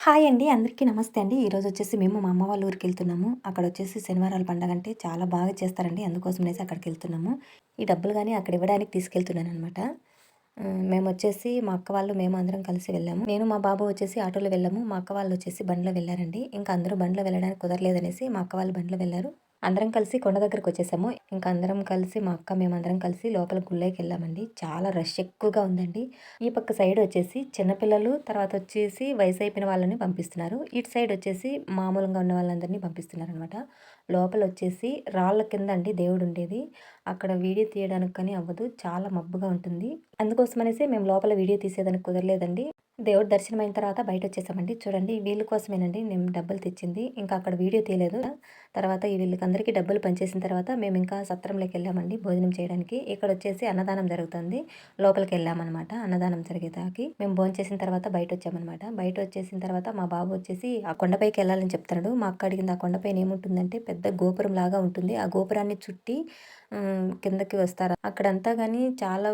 Hi అండి. అందరికీ నమస్తే అండి. ఈరోజు వచ్చేసి మేము మా అమ్మ వాళ్ళ ఊరికి వెళ్తున్నాము. అక్కడ వచ్చేసి శనివారాల పండగ అంటే చాలా బాగా చేస్తారండి. అందుకోసం అనేసి అక్కడికి వెళ్తున్నాము. ఈ డబ్బులు కానీ అక్కడ ఇవ్వడానికి తీసుకెళ్తున్నాను అనమాట మేము వచ్చేసి మా అక్క వాళ్ళు మేము అందరం కలిసి వెళ్ళాము. నేను మా బాబు వచ్చేసి ఆటోలో వెళ్ళాము. మా అక్క వాళ్ళు వచ్చేసి బండ్లో వెళ్ళారండి. ఇంకా అందరూ బండ్లో వెళ్ళడానికి కుదరలేదనేసి మా అక్క వాళ్ళు బండ్లో వెళ్ళారు. అందరం కలిసి కొండ దగ్గరకు వచ్చేసాము. ఇంకా అందరం కలిసి మా అక్క మేమందరం కలిసి లోపల గుళ్ళకి వెళ్ళామండి. చాలా రష్ ఎక్కువగా ఉందండి. ఈ పక్క సైడ్ వచ్చేసి చిన్నపిల్లలు తర్వాత వచ్చేసి వయసు అయిపోయిన వాళ్ళని పంపిస్తున్నారు. ఇటు సైడ్ వచ్చేసి మామూలుగా ఉన్న వాళ్ళందరినీ పంపిస్తున్నారు అనమాట లోపల వచ్చేసి రాళ్ళ కింద అండి దేవుడు ఉండేది. అక్కడ వీడియో తీయడానికి కానీ అవ్వదు. చాలా మబ్బుగా ఉంటుంది. అందుకోసం అనేసి మేము లోపల వీడియో తీసేదానికి కుదరలేదండి. దేవుడు దర్శనం అయిన తర్వాత బయట వచ్చేసామండి. చూడండి వీళ్ళ కోసమేనండి నేను డబ్బులు తెచ్చింది. ఇంకా అక్కడ వీడియో తీయలేదు. తర్వాత ఈ వీళ్ళకి అందరికీ డబ్బులు పనిచేసిన తర్వాత మేము ఇంకా సత్రంలోకి వెళ్ళామండి భోజనం చేయడానికి. ఇక్కడ వచ్చేసి అన్నదానం జరుగుతుంది. లోపలికి వెళ్ళామన్నమాట అన్నదానం జరిగేదాకి. మేము భోజనం చేసిన తర్వాత బయట వచ్చామన్నమాట బయట వచ్చేసిన తర్వాత మా బాబు వచ్చేసి ఆ కొండపైకి వెళ్ళాలని చెప్తున్నాడు. మా అక్క అడిగింది ఆ కొండపైన ఏముంటుందంటే పెద్ద గోపురం లాగా ఉంటుంది. ఆ గోపురాన్ని చుట్టి కిందకి వస్తారు? అక్కడంతా కానీ చాలా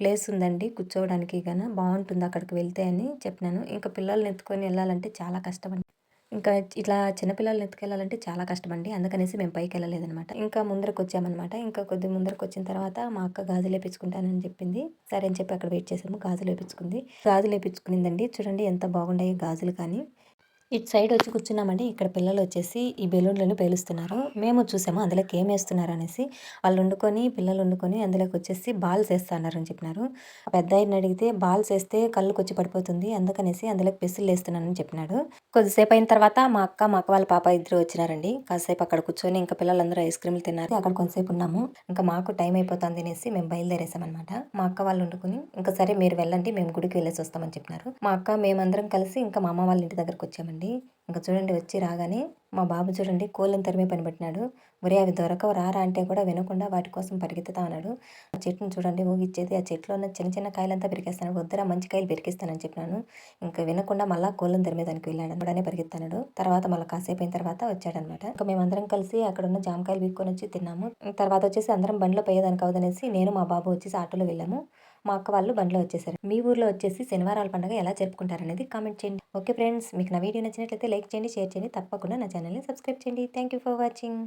ప్లేస్ ఉందండి కూర్చోవడానికి కానీ బాగుంటుంది అక్కడికి వెళ్తే అని చెప్పినాను. ఇంకా పిల్లల్ని ఎత్తుకొని వెళ్ళాలంటే చాలా కష్టం అండి ఇంకా ఇట్లా చిన్నపిల్లల్ని ఎత్తుకెళ్ళాలంటే చాలా కష్టమండి. అందుకనేసి మేము పైకి వెళ్ళలేదనమాట ఇంకా ముందరకు వచ్చామన్నమాట ఇంకా కొద్ది ముందరకు వచ్చిన తర్వాత మా అక్క గాజులు వేపించుకుంటానని చెప్పింది. సరే అని చెప్పి అక్కడ వెయిట్ చేసాము గాజులు వేపించుకుంది. గాజులు వేపించుకునిందండి. చూడండి ఎంత బాగున్నాయి గాజులు కానీ. ఇటు సైడ్ వచ్చి కూర్చున్నామండి. ఇక్కడ పిల్లలు వచ్చేసి ఈ బెలూన్లను పేలుస్తున్నారు. మేము చూసాము అందులోకి ఏం వేస్తున్నారు అనేసి వాళ్ళు వండుకొని పిల్లలు వండుకొని అందులోకి వచ్చేసి బాల్స్ వేస్తున్నారు అని చెప్పినారు. పెద్ద ఆయన అడిగితే బాల్స్ వేస్తే కళ్ళుకి వచ్చి పడిపోతుంది. అందుకనేసి అందులోకి పెసులు వేస్తున్నానని చెప్పినాడు. కొద్దిసేపు అయిన తర్వాత మా అక్క మా అక్క వాళ్ళ పాప ఇద్దరు వచ్చినారండి. కాసేపు అక్కడ కూర్చొని ఇంకా పిల్లలందరూ ఐస్ క్రీమ్లు తిన్నారు. అక్కడ కొంతసేపు ఉన్నాము. ఇంకా మాకు టైం అయిపోతుంది అనేసి మేము బయలుదేరేసామన్నమాట. మా అక్క వాళ్ళు వండుకొని ఇంకా సరే మీరు వెళ్ళండి మేము గుడికి వెళ్ళేసి వస్తామని చెప్పినారు. మా అక్క మేమందరం కలిసి ఇంకా మా అమ్మ వాళ్ళ ఇంటి దగ్గరకు వచ్చామండి. అండి ఇంకా చూడండి వచ్చి రాగానే మా బాబు చూడండి కోళ్ళని తరిమే పని పెట్టినాడు. ఒరే అవి దొరకవు రారా అంటే కూడా వినకుండా వాటి కోసం పరిగెత్తుతా ఉన్నాడు. ఆ చెట్టును చూడండి ఊగిచ్చేది ఆ చెట్లో ఉన్న చిన్న చిన్న కాయలంతా పెరికేస్తాను వద్దరా మంచి కాయలు పెరికిస్తానని చెప్పినాను. ఇంకా వినకుండా మళ్ళీ కోళ్ళని తరిమేదానికి వెళ్ళాడు. కూడానే పరిగెత్తాడు. తర్వాత మళ్ళీ కాసేపు అయిన తర్వాత వచ్చాడనమాట. ఇంకా మేమందరం కలిసి అక్కడ ఉన్న జామకాయలు వీక్కొని వచ్చి తిన్నాము. తర్వాత వచ్చేసి అందరం బండిలో పోయేదానికి అవదనేసి నేను మా బాబు వచ్చేసి ఆటోలో వెళ్ళాము. మా అక్క వాళ్ళు బండిలో వచ్చేసారు. మీ ఊర్లో వచ్చేసి శనివారాల పండుగ ఎలా జరుపుకుంటారనేది కామెంట్ చేయండి. ఓకే ఫ్రెండ్స్ మీకు నా వీడియో నచ్చినట్లయితే లైక్ చేయండి షేర్ చేయండి. తప్పకుండా నా ఛానల్ని సబ్స్క్రైబ్ చేయండి. Thank you for watching.